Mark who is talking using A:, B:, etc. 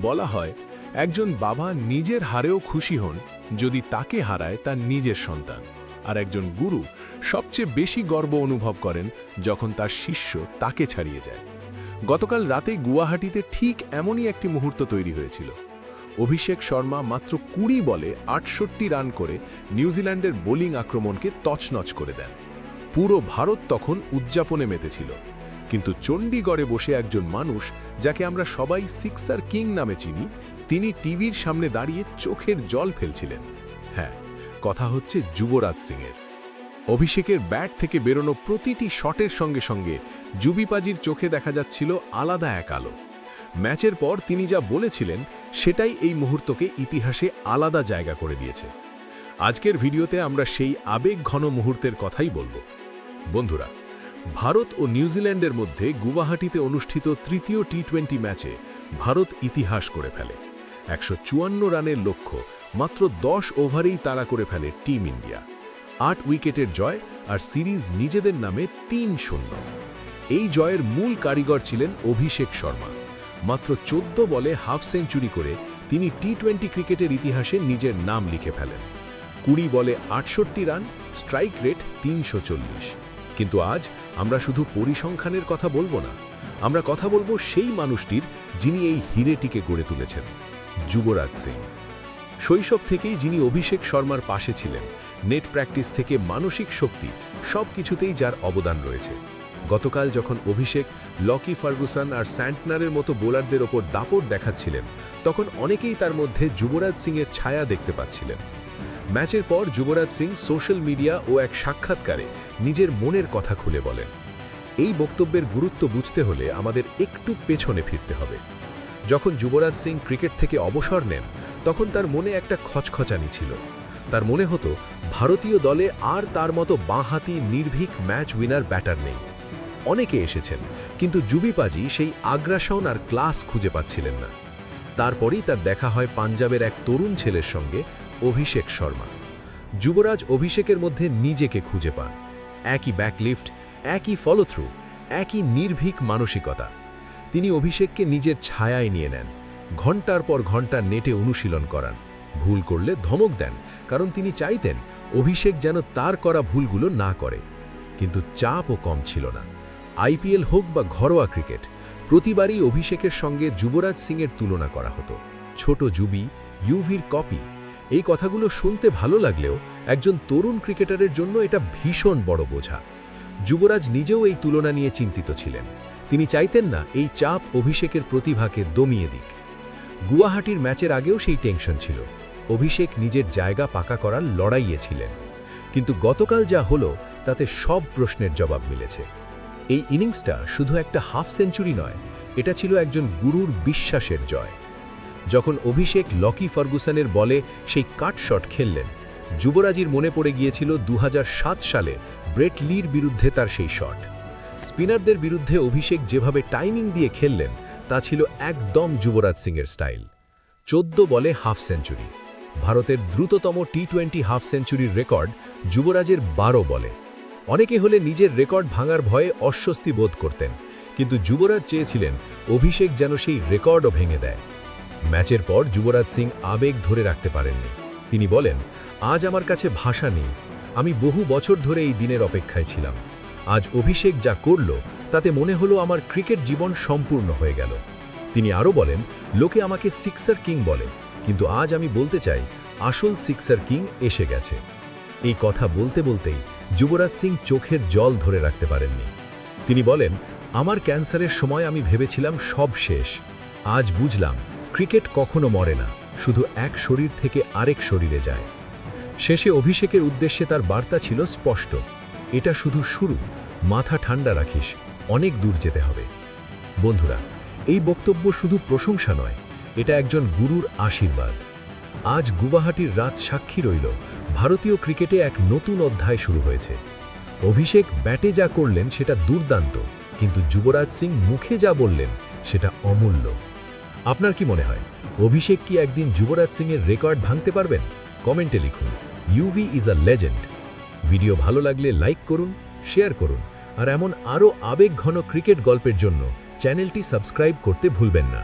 A: বলা হয়, একজন বাবা নিজের হারেও খুশি হন যদি তাকে হারায় তার নিজের সন্তান। আর একজন গুরু সবচেয়ে বেশি গর্ব অনুভব করেন যখন তার শিষ্য তাকে ছাড়িয়ে যায়। গতকাল রাতে গুয়াহাটিতে ঠিক এমনই একটি মুহূর্ত তৈরি হয়েছিল। অভিষেক শর্মা মাত্র কুড়ি বলে আটষট্টি রান করে নিউজিল্যান্ডের বোলিং আক্রমণকে তছনছ করে দেন। পুরো ভারত তখন উদযাপনে মেতেছিল। কিন্তু চণ্ডীগড়ে বসে একজন মানুষ, যাকে আমরা সবাই সিক্সার কিং নামে চিনি, তিনি টিভির সামনে দাঁড়িয়ে চোখের জল ফেলছিলেন। হ্যাঁ কথা হচ্ছে যুবরাজ সিংয়ের। অভিষেকের ব্যাট থেকে বেরোনো প্রতিটি শটের সঙ্গে সঙ্গে জুবিপাজির চোখে দেখা যাচ্ছিল আলাদা এক আলো। ম্যাচের পর তিনি যা বলেছিলেন, সেটাই এই মুহূর্তকে ইতিহাসে আলাদা জায়গা করে দিয়েছে। আজকের ভিডিওতে আমরা সেই আবেগ ঘন মুহূর্তের কথাই বলব। বন্ধুরা ভারত ও নিউজিল্যান্ডের মধ্যে গুয়াহাটিতে অনুষ্ঠিত তৃতীয় টি টোয়েন্টি ম্যাচে ভারত ইতিহাস করে ফেলে। একশো চুয়ান্ন রানের লক্ষ্য মাত্র দশ ওভারেই তাড়া করে ফেলে টিম ইন্ডিয়া। আট উইকেটের জয় আর সিরিজ নিজেদের নামে তিন শূন্য। এই জয়ের মূল কারিগর ছিলেন অভিষেক শর্মা। মাত্র চোদ্দ বলে হাফ সেঞ্চুরি করে তিনি টি টোয়েন্টি ক্রিকেটের ইতিহাসে নিজের নাম লিখে ফেলেন। কুড়ি বলে আটষট্টি রান, স্ট্রাইক রেট তিনশো চল্লিশ। কিন্তু আজ আমরা শুধু পরিসংখ্যানের কথা বলব না, আমরা কথা বলব সেই মানুষটির যিনি এই হিরেটিকে গড়ে তুলেছেন, যুবরাজ সিং। শৈশব থেকেই যিনি অভিষেক শর্মার পাশে ছিলেন, নেট প্র্যাকটিস থেকে মানসিক শক্তি সব কিছুতেই যার অবদান রয়েছে। গতকাল যখন অভিষেক, লকি ফার্গুসন আর স্যান্টনারের মতো বোলারদের ওপর দাপট দেখাচ্ছিলেন, তখন অনেকেই তার মধ্যে যুবরাজ সিংয়ের ছায়া দেখতে পাচ্ছিলেন। ম্যাচের পর যুবরাজ সিং সোশ্যাল মিডিয়া ও এক সাক্ষাৎকারে নিজের মনের কথা খুলে বলেন। এই বক্তব্যের গুরুত্ব বুঝতে হলে আমাদের একটু পেছনে ফিরতে হবে। যখন যুবরাজ সিং ক্রিকেট থেকে অবসর নেন, তখন তার মনে একটা খচখচানি ছিল। তার মনে হতো, ভারতীয় দলে আর তার মতো বাঁহাতি, নির্ভীক ম্যাচ উইনার ব্যাটার নেই। অনেকে এসেছেন, কিন্তু জুবিপাজি সেই আগ্রাসন আর ক্লাস খুঁজে পাচ্ছিলেন না। তারপরই তার দেখা হয় পাঞ্জাবের এক তরুণ ছেলের সঙ্গে, অভিষেক শর্মা। যুবরাজ অভিষেকের মধ্যে নিজেকে খুঁজে পান। একই ব্যাকলিফট একই ফলো থ্রু একই নির্ভীক মানসিকতা। তিনি অভিষেককে নিজের ছায়ায় নিয়ে নেন। ঘণ্টার পর ঘণ্টা নেটে অনুশীলন করান। ভুল করলে ধমক দেন, কারণ তিনি চাইতেন অভিষেক যেন তার করা ভুলগুলো না করে। কিন্তু চাপও কম ছিল না। আইপিএল হোক বা ঘরোয়া ক্রিকেট, প্রতিবারই অভিষেকের সঙ্গে যুবরাজ সিংয়ের তুলনা করা হতো। ছোট যুবি ইউভির কপি। এই কথাগুলো শুনতে ভালো লাগলেও একজন তরুণ ক্রিকেটারের জন্য এটা ভীষণ বড় বোঝা। যুবরাজ নিজেও এই তুলনা নিয়ে চিন্তিত ছিলেন। তিনি চাইতেন না এই চাপ অভিষেকের প্রতিভাকে দমিয়ে দিক। গুয়াহাটির ম্যাচের আগেও সেই টেনশন ছিল। অভিষেক নিজের জায়গা পাকা করার লড়াইয়ে ছিলেন। কিন্তু গতকাল যা হলো, তাতে সব প্রশ্নের জবাব মিলেছে। এই ইনিংসটা শুধু একটা হাফ সেঞ্চুরি নয়, এটা ছিল একজন গুরুর বিশ্বাসের জয়। যখন অভিষেক লকি ফার্গুসনের বলে সেই কাট শট খেললেন, যুবরাজির মনে পড়ে গিয়েছিল দু হাজার সাত সালে ব্রেট লির বিরুদ্ধে তার সেই শট। স্পিনারদের বিরুদ্ধে অভিষেক যেভাবে টাইমিং দিয়ে খেললেন, তা ছিল একদম যুবরাজ সিংয়ের স্টাইল। চোদ্দ বলে হাফ সেঞ্চুরি। ভারতের দ্রুততম টি টোয়েন্টি হাফ সেঞ্চুরির রেকর্ড যুবরাজের বারো বলে। অনেকে হলে নিজের রেকর্ড ভাঙার ভয়ে অস্বস্তি বোধ করতেন, কিন্তু যুবরাজ চেয়েছিলেন অভিষেক যেন সেই রেকর্ডও ভেঙে দেয়। ম্যাচের পর যুবরাজ সিং আবেগ ধরে রাখতে পারেননি। তিনি বলেন, আজ আমার কাছে ভাষা নেই। আমি বহু বছর ধরে এই দিনের অপেক্ষায় ছিলাম। আজ অভিষেক যা করল, তাতে মনে হলো আমার ক্রিকেট জীবন সম্পূর্ণ হয়ে গেল। তিনি আরও বলেন, লোকে আমাকে সিক্সার কিং বলে, কিন্তু আজ আমি বলতে চাই, আসল সিক্সার কিং এসে গেছে। এই কথা বলতে বলতেই যুবরাজ সিং চোখের জল ধরে রাখতে পারেননি। তিনি বলেন, আমার ক্যান্সারের সময় আমি ভেবেছিলাম সব শেষ। আজ বুঝলাম, ক্রিকেট কখনো মরে না, শুধু এক শরীর থেকে আরেক শরীরে যায়। শেষে অভিষেকের উদ্দেশ্যে তার বার্তা ছিল স্পষ্ট, এটা শুধু শুরু, মাথা ঠান্ডা রাখিস, অনেক দূর যেতে হবে। বন্ধুরা, এই বক্তব্য শুধু প্রশংসা নয়, এটা একজন গুরুর আশীর্বাদ। আজ গুয়াহাটির রাত সাক্ষী রইল ভারতীয় ক্রিকেটে এক নতুন অধ্যায় শুরু হয়েছে। অভিষেক ব্যাটে যা করলেন সেটা দুর্দান্ত, কিন্তু যুবরাজ সিং মুখে যা বললেন সেটা অমূল্য। আপনার কি মনে হয়, অভিষেক কি একদিন যুবরাজ সিংয়ের রেকর্ড ভাঙতে পারবেন? কমেন্টে লিখুন Yuvi is a legend video ভালো লাগলে লাইক করুন, শেয়ার করুন, আর এমন আরও আবেগঘন ক্রিকেট গল্পের জন্য চ্যানেলটি সাবস্ক্রাইব করতে ভুলবেন না।